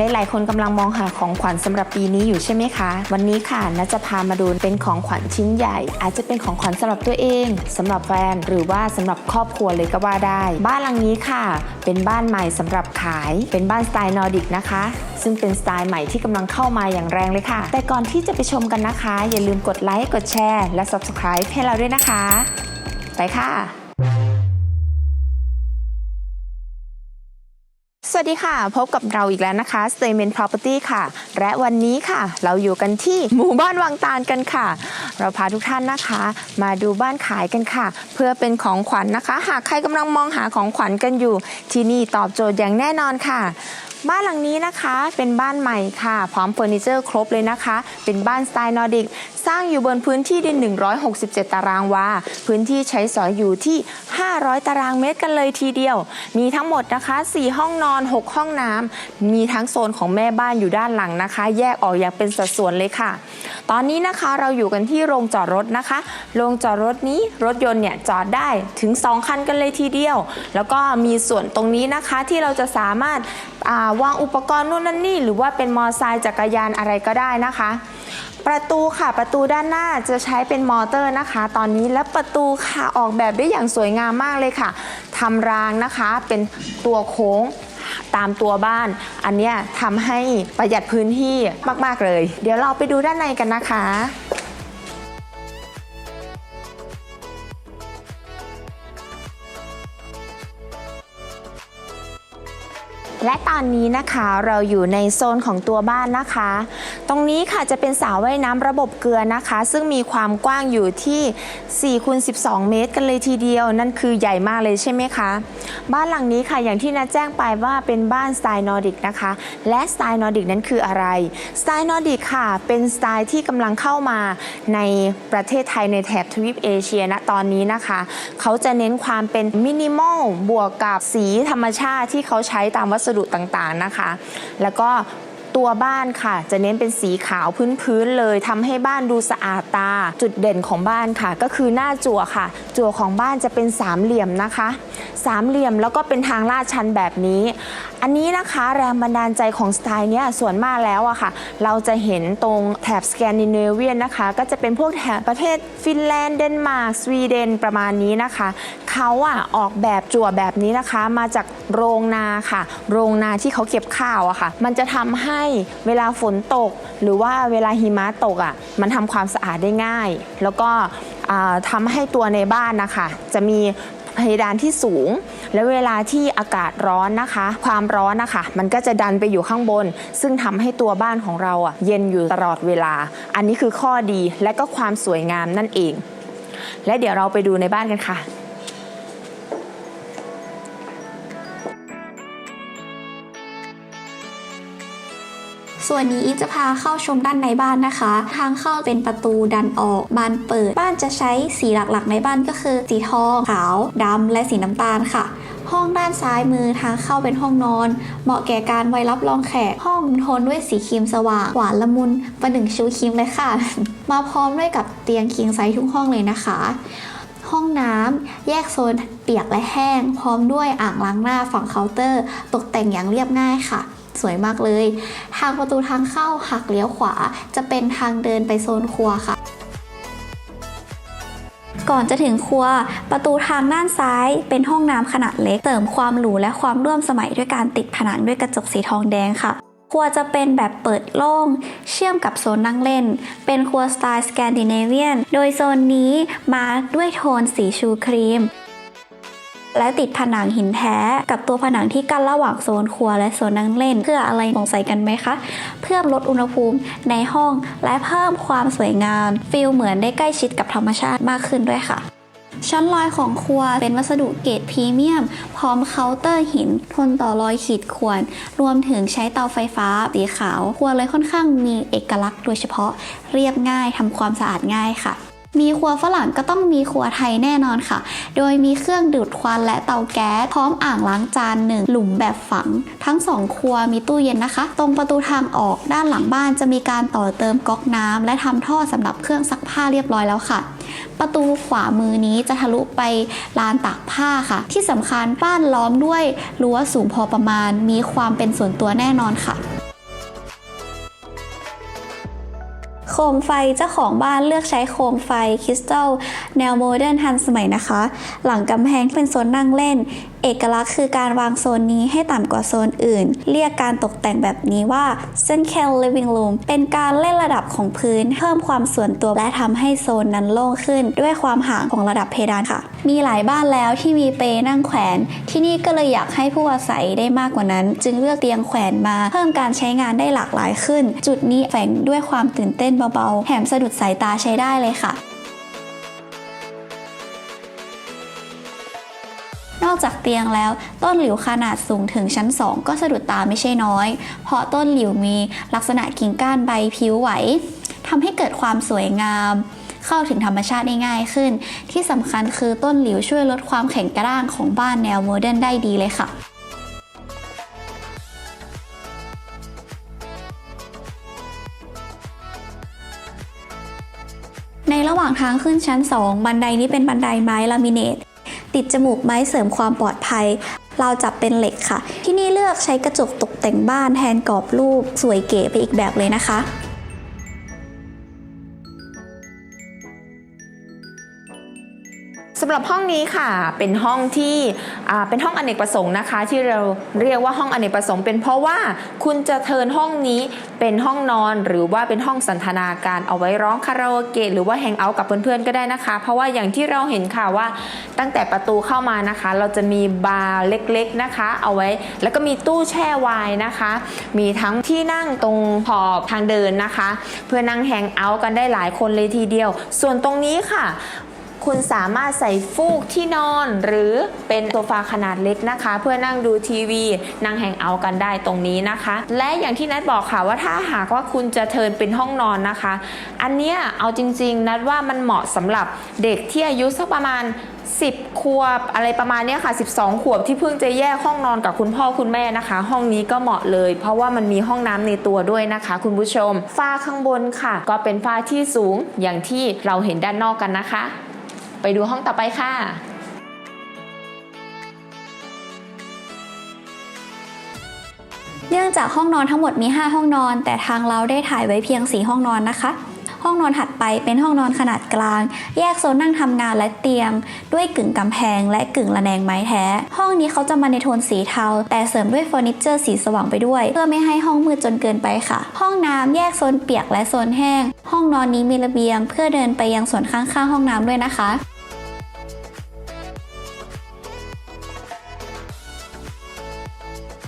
หลายๆคนกำลังมองหาของขวัญสำหรับปีนี้อยู่ใช่ไหมคะ วันนี้ค่ะนัจะพามาดูเป็นของขวัญชิ้นใหญ่ อาจจะเป็นของขวัญสำหรับตัวเองสำหรับแฟนหรือว่าสำหรับครอบครัวเลยก็ว่าได้ บ้านหลังนี้ค่ะ เป็นบ้านใหม่สำหรับขาย เป็นบ้านสไตล์นอร์ดิกนะคะ ซึ่งเป็นสไตล์ใหม่ที่กำลังเข้ามาอย่างแรงเลยค่ะ แต่ก่อนที่จะไปชมกันนะคะ อย่าลืมกดไลค์กดแชร์และ subscribe ให้เราด้วยนะคะ ไปค่ะ วัสดีค่ะ พบกับเราอีกแล้วนะคะ Statement Property ค่ะ และวันนี้ค่ะ เราอยู่กันที่หมู่บ้านวังตาลกันค่ะ เราพาทุกท่านนะคะ มาดูบ้านขายกันค่ะ เพื่อเป็นของขวัญนะคะ หากใครกำลังมองหาของขวัญกันอยู่ ที่นี่ตอบโจทย์อย่างแน่นอนค่ะ บ้านหลังนี้นะคะเป็นบ้านใหม่ค่ะ พร้อมเฟอร์นิเจอร์ครบเลยนะคะ เป็นบ้านสไตล์นอร์ดิก สร้างอยู่บนพื้นที่ดิน 167 ตารางวา พื้นที่ใช้สอยอยู่ที่ 500 ตารางเมตรกันเลยทีเดียว มีทั้งหมดนะคะ 4 ห้องนอน 6 ห้องน้ำ มีทั้งโซนของแม่บ้านอยู่ด้านหลังนะคะ แยกออกอย่างเป็นสัดส่วนเลยค่ะ ตอนนี้นะคะเราอยู่กันที่โรงจอดรถนะคะ โรงจอดรถนี้รถยนต์เนี่ยจอดได้ถึง 2 คันกันเลยทีเดียว แล้วก็มีส่วนตรงนี้นะคะที่เราจะสามารถวางอุปกรณ์นู่นนั่นนี่ หรือว่าเป็นมอเตอร์ไซค์จักรยานอะไรก็ได้นะคะ ประตูค่ะประตูด้านหน้าจะใช้เป็นมอเตอร์นะคะ ตอนนี้และประตูค่ะออกแบบได้อย่างสวยงามมากเลยค่ะทำรางนะคะเป็นตัวโค้งตามตัวบ้าน อันเนี้ยทำให้ประหยัดพื้นที่มาก ๆ เลย เดี๋ยวเราไปดูด้านในกันนะคะ และตอนนี้นะคะเราอยู่ในโซนของตัวบ้านนะคะ ตรงนี้ค่ะจะเป็นสระว่ายน้ำระบบเกลือนะคะ ซึ่งมีความกว้างอยู่ที่4คูณ12 เมตร กันเลยทีเดียว นั่นคือใหญ่มากเลยใช่ไหมคะ บ้านหลังนี้ค่ะอย่างที่นัดแจ้งไปว่าเป็นบ้านสไตล์นอร์ดิกนะคะ และสไตล์นอร์ดิกนั้นคืออะไรสไตล์นอร์ดิกค่ะ เป็นสไตล์ที่กำลังเข้ามาในประเทศไทยในแถบทวีปเอเชียณตอนนี้นะคะ เขาจะเน้นความเป็นมินิมอลบวกกับสีธรรมชาติที่เขาใช้ตามวัสดุต่างๆนะคะ แล้วก็ ตัวบ้านค่ะ จะเน้นเป็นสีขาวพื้นๆเลยทำให้บ้านดูสะอาดตา จุดเด่นของบ้านค่ะ ก็คือหน้าจั่วค่ะ จั่วของบ้านจะเป็นสามเหลี่ยมนะคะ สามเหลี่ยมแล้วก็เป็นทางลาดชันแบบนี้ อันนี้นะคะแรงบันดาลใจของสไตล์เนี้ยส่วนมากแล้วอะค่ะ เราจะเห็นตรงแถบสแกนดิเนเวียนนะคะ ก็จะเป็นพวกแถบประเทศฟินแลนด์เดนมาร์กสวีเดนประมาณนี้นะคะ เขาอะออกแบบจั่วแบบนี้นะคะมาจากโรงนาค่ะ โรงนาที่เขาเก็บข้าวอะค่ะ มันจะทำให้เวลาฝนตก หรือว่าเวลาหิมะตกอะมันทำความสะอาดได้ง่าย แล้วก็อ่าทำให้ตัวในบ้านนะคะ จะมีเพดานที่สูง และเวลาที่อากาศร้อนนะคะ ความร้อนนะคะ มันก็จะดันไปอยู่ข้างบน ซึ่งทำให้ตัวบ้านของเราอะเย็นอยู่ตลอดเวลา อันนี้คือข้อดีและก็ความสวยงามนั่นเอง และเดี๋ยวเราไปดูในบ้านกันค่ะ ส่วนนี้อีฟจะพาเข้าชมด้านในบ้านนะคะ ทางเข้าเป็นประตูดันออกบานเปิด บ้านจะใช้สีหลักๆ ในบ้านก็คือ สีทองขาวดำและสีน้ำตาลค่ะห้องด้านซ้ายมือทางเข้าเป็นห้องนอน เหมาะแก่การไว้รับรองแขก ห้องโทนด้วยสีครีมสว่าง หวานละมุนประหนึ่งชิวครีมเลยค่ะ มาพร้อมด้วยกับเตียงคิงไซส์ทุกห้องเลยนะคะ ห้องน้ำแยกโซนเปียกและแห้ง พร้อมด้วยอ่างล้างหน้าฝั่งเคาน์เตอร์ ตกแต่งอย่างเรียบง่ายค่ะ สวยมากเลย ทางประตูทางเข้าหักเลี้ยวขวา จะเป็นทางเดินไปโซนครัวค่ะก่อนจะถึงครัว ประตูทางด้านซ้ายเป็นห้องน้ำขนาดเล็ก เสริมความหรูและความร่วมสมัยด้วยการติดผนังด้วยกระจกสีทองแดงค่ะ ครัวจะเป็นแบบเปิดโล่ง เชื่อมกับโซนนั่งเล่น เป็นครัวสไตล์สแกนดิเนเวียน โดยโซนนี้มาด้วยโทนสีชูครีม และติดผนังหินแท้ กับตัวผนังที่กั้นระหว่างโซนครัวและโซนนั่งเล่น เพื่ออะไรสงสัยกันไหมคะ เพื่อลดอุณหภูมิในห้องและเพิ่มความสวยงามฟีลเหมือนได้ใกล้ชิดกับธรรมชาติมากขึ้นด้วยค่ะชั้นลอยของครัวเป็นวัสดุเกรดพรีเมียม พร้อมเคาน์เตอร์หิน ทนต่อรอยขีดข่วน รวมถึงใช้เตาไฟฟ้าสีขาว ครัวเลยค่อนข้างมีเอกลักษณ์โดยเฉพาะ เรียบง่ายทำความสะอาดง่ายค่ะ มีครัวฝรั่งก็ต้องมีครัวไทยแน่นอนค่ะ โดยมีเครื่องดูดควันและเตาแก๊สพร้อมอ่างล้างจานหนึ่งหลุมแบบฝัง ทั้งสองครัวมีตู้เย็นนะคะ ตรงประตูทางออกด้านหลังบ้านจะมีการต่อเติมก๊อกน้ำและทำท่อสำหรับเครื่องซักผ้าเรียบร้อยแล้วค่ะ ประตูขวามือนี้จะทะลุไปลานตากผ้าค่ะ ที่สำคัญบ้านล้อมด้วยรั้วสูงพอประมาณ มีความเป็นส่วนตัวแน่นอนค่ะ มไฟเจ้าของบ้านเลือกใช้โคมไฟคริสตัลแนวโมเดิร์นทันสมัยนะคะ หลังกำแพงเป็นโซนนั่งเล่น เอกลักษณ์คือการวางโซนนี้ให้ต่ำกว่าโซนอื่น เรียกการตกแต่งแบบนี้ว่า Central Living Room เป็นการเล่นระดับของพื้น เพิ่มความส่วนตัวและทำให้โซนนั้นโล่งขึ้น ด้วยความห่างของระดับเพดานค่ะ มีหลายบ้านแล้วที่มีเปนั่งแขวน ที่นี่ก็เลยอยากให้ผู้อาศัยได้มากกว่านั้น จึงเลือกเตียงแขวนมา เพิ่มการใช้งานได้หลากหลายขึ้น จุดนี้แฝงด้วยความตื่นเต้นเบาๆแถมสะดุดสายตาใช้ได้เลยค่ะ นอกจากเตียงแล้ว ต้นหลิวขนาดสูงถึงชั้น 2 ก็สะดุดตาไม่ใช่น้อย เพราะต้นหลิวมีลักษณะกิ่งก้านใบผิวไหวทำให้เกิดความสวยงามเข้าถึงธรรมชาติได้ง่ายขึ้น ที่สำคัญคือต้นหลิวช่วยลดความแข็งกระด้างของบ้านแนวโมเดิร์นได้ดีเลยค่ะในระหว่างทางขึ้นชั้น 2 บันไดนี้เป็นบันไดไม้ลามิเนต ติดจมูกไม้เสริมความปลอดภัยเราจับเป็นเหล็กค่ะ ที่นี่เลือกใช้กระจกตกแต่งบ้านแทนกรอบรูปสวยเก๋ไปอีกแบบเลยนะคะำหรับห้องนี้ค่ะ เป็นห้องที่เป็นห้องอเนกประสงค์นะคะ ที่เราเรียกว่าห้องอเนกประสงค์ เป็นเพราะว่าคุณจะเทินห้องนี้เป็นห้องนอนหรือว่าเป็นห้องสันทนาการเอาไว้ร้องคาราโอเกะหรือว่าแฮงเอาท์กับเพื่อนๆก็ได้นะคะ เพราะว่าอย่างที่เราเห็นค่ะว่าตั้งแต่ประตูเข้ามานะคะ เราจะมีบาร์เล็กๆนะคะ เอาไว้ แล้วก็มีตู้แช่ไวน์นะคะ มีทั้งที่นั่งตรงขอบทางเดินนะคะ เพื่อนั่งแฮงเอาท์กันได้หลายคนเลยทีเดียว ส่วนตรงนี้ค่ะ คุณสามารถใส่ฟูกที่นอน หรือเป็นโซฟาขนาดเล็กนะคะ เพื่อนั่งดูทีวี นั่งแฮงเอาท์กันได้ตรงนี้นะคะ และอย่างที่นัดบอกค่ะว่าถ้าหากว่าคุณจะเทินเป็นห้องนอนนะคะ อันเนี้ยเอาจริง ๆ นัดว่ามันเหมาะสำหรับเด็กที่อายุสักประมาณ10 ขวบอะไรประมาณเนี้ยค่ะ 12 ขวบที่เพิ่งจะแยกห้องนอนกับคุณพ่อคุณแม่นะคะ ห้องนี้ก็เหมาะเลย เพราะว่ามันมีห้องน้ำในตัวด้วยนะคะ คุณผู้ชม ฝ้าข้างบนค่ะ ก็เป็นฝ้าที่สูงอย่างที่เราเห็นด้านนอกกันนะคะ ไปดูห้องต่อไปค่ะเนื่องจากห้องนอนทั้งหมดมี 5 ห้องนอน แต่ทางเราได้ถ่ายไว้เพียง 4 ห้องนอนนะคะ ห้องนอนถัดไปเป็นห้องนอนขนาดกลาง แยกโซนนั่งทำงานและเตียง ด้วยกึ่งกำแพง และกึ่งระแนงไม้แท้ ห้องนี้เขาจะมาในโทนสีเทา แต่เสริมด้วยเฟอร์นิเจอร์สีสว่างไปด้วย เพื่อไม่ให้ห้องมืดจนเกินไปค่ะ ห้องน้ำแยกโซนเปียกและโซนแห้ง ห้องนอนนี้มีระเบียง เพื่อเดินไปยังส่วนข้างๆห้องน้ำด้วยนะคะ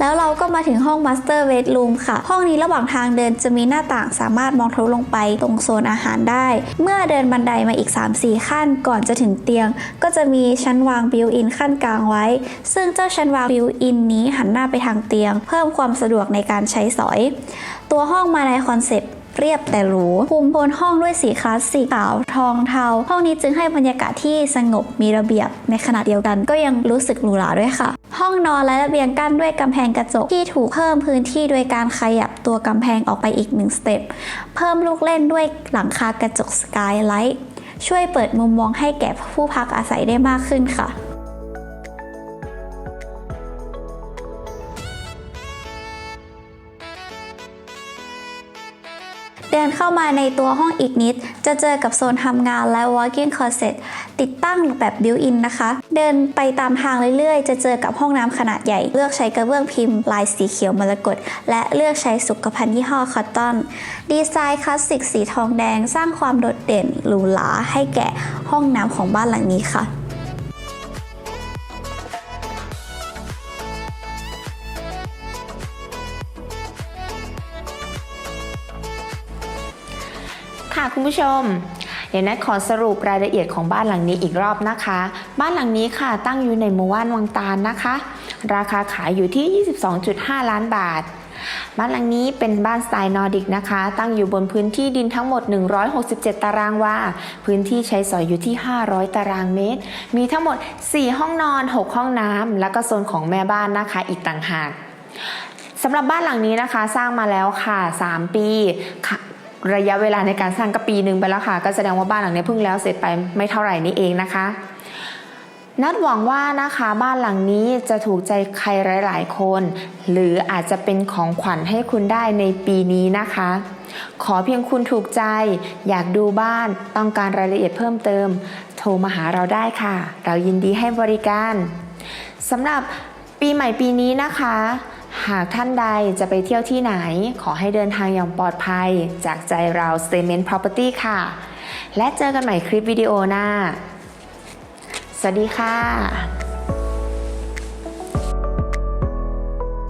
แล้วเราก็มาถึงห้องมาสเตอร์เวทลูมค่ะ ห้องนี้ระหว่างทางเดินจะมีหน้าต่างสามารถมองทะลุลงไปตรงโซนอาหารได้ เมื่อเดินบันไดมาอีก 3-4 ขั้นก่อนจะถึงเตียง ก็จะมีชั้นวางบิวอินขั้นกลางไว้ ซึ่งเจ้าชั้นวางบิวอินนี้หันหน้าไปทางเตียง เพิ่มความสะดวกในการใช้สอย ตัวห้องมาในคอนเซปต์ เรียบแต่หรูภูมิบนห้องด้วยสีคลาสสิกขาวทองเทา ห้องนี้จึงให้บรรยากาศที่สงบมีระเบียบ ในขณะเดียวกันก็ยังรู้สึกหรูหราด้วยค่ะ ห้องนอนและระเบียงกั้นด้วยกำแพงกระจกที่ถูกเพิ่มพื้นที่โดยการขยับตัวกำแพงออกไปอีกหนึ่งสเต็ปเพิ่มลูกเล่นด้วยหลังคากระจกสกายไลท์ช่วยเปิดมุมมองให้แก่ผู้พักอาศัยได้มากขึ้นค่ะ ดินเข้ามาในตัวห้องอีกนิด จะเจอกับโซนทำงานและ walk-in closet ติดตั้งแบบ built-in นะคะ เดินไปตามทางเรื่อยๆ จะเจอกับห้องน้ำขนาดใหญ่ เลือกใช้กระเบื้องพิมพ์ ลายสีเขียวมรกตและเลือกใช้สุขภัณฑ์ยี่ห้อคอตตอน ดีไซน์คลาสสิกสีทองแดง สร้างความโดดเด่นหรูหราให้แก่ห้องน้ำของบ้านหลังนี้ค่ะ ค่ะคุณผู้ชม เดี๋ยวนัทขอสรุปรายละเอียดของบ้านหลังนี้อีกรอบนะคะ บ้านหลังนี้ค่ะตั้งอยู่ในหมู่บ้านวังตาลนะคะ ราคาขายอยู่ที่ 22.5 ล้านบาท บ้านหลังนี้เป็นบ้านสไตล์นอร์ดิกนะคะ ตั้งอยู่บนพื้นที่ดินทั้งหมด 167 ตารางวา พื้นที่ใช้สอยอยู่ที่ 500 ตารางเมตร มีทั้งหมด 4 ห้องนอน 6 ห้องน้ำแล้วก็โซนของแม่บ้านนะคะอีกต่างหากสำหรับบ้านหลังนี้นะคะสร้างมาแล้วค่ะ 3 ปีค่ะ ระยะเวลาในการสร้างก็ปีหนึ่งไปแล้วค่ะ ก็แสดงว่าบ้านหลังนี้เพิ่งแล้วเสร็จไปไม่เท่าไหร่นี่เองนะคะ นัดหวังว่านะคะบ้านหลังนี้จะถูกใจใครหลาย ๆ คน หรืออาจจะเป็นของขวัญให้คุณได้ในปีนี้นะคะ ขอเพียงคุณถูกใจ อยากดูบ้านต้องการรายละเอียดเพิ่มเติม โทรมาหาเราได้ค่ะ เรายินดีให้บริการสำหรับปีใหม่ปีนี้นะคะ หากท่านใดจะไปเที่ยวที่ไหน ขอให้เดินทางอย่างปลอดภัย จากใจเรา Statement Property ค่ะ และเจอกันใหม่คลิปวิดีโอหน้า สวัสดีค่ะ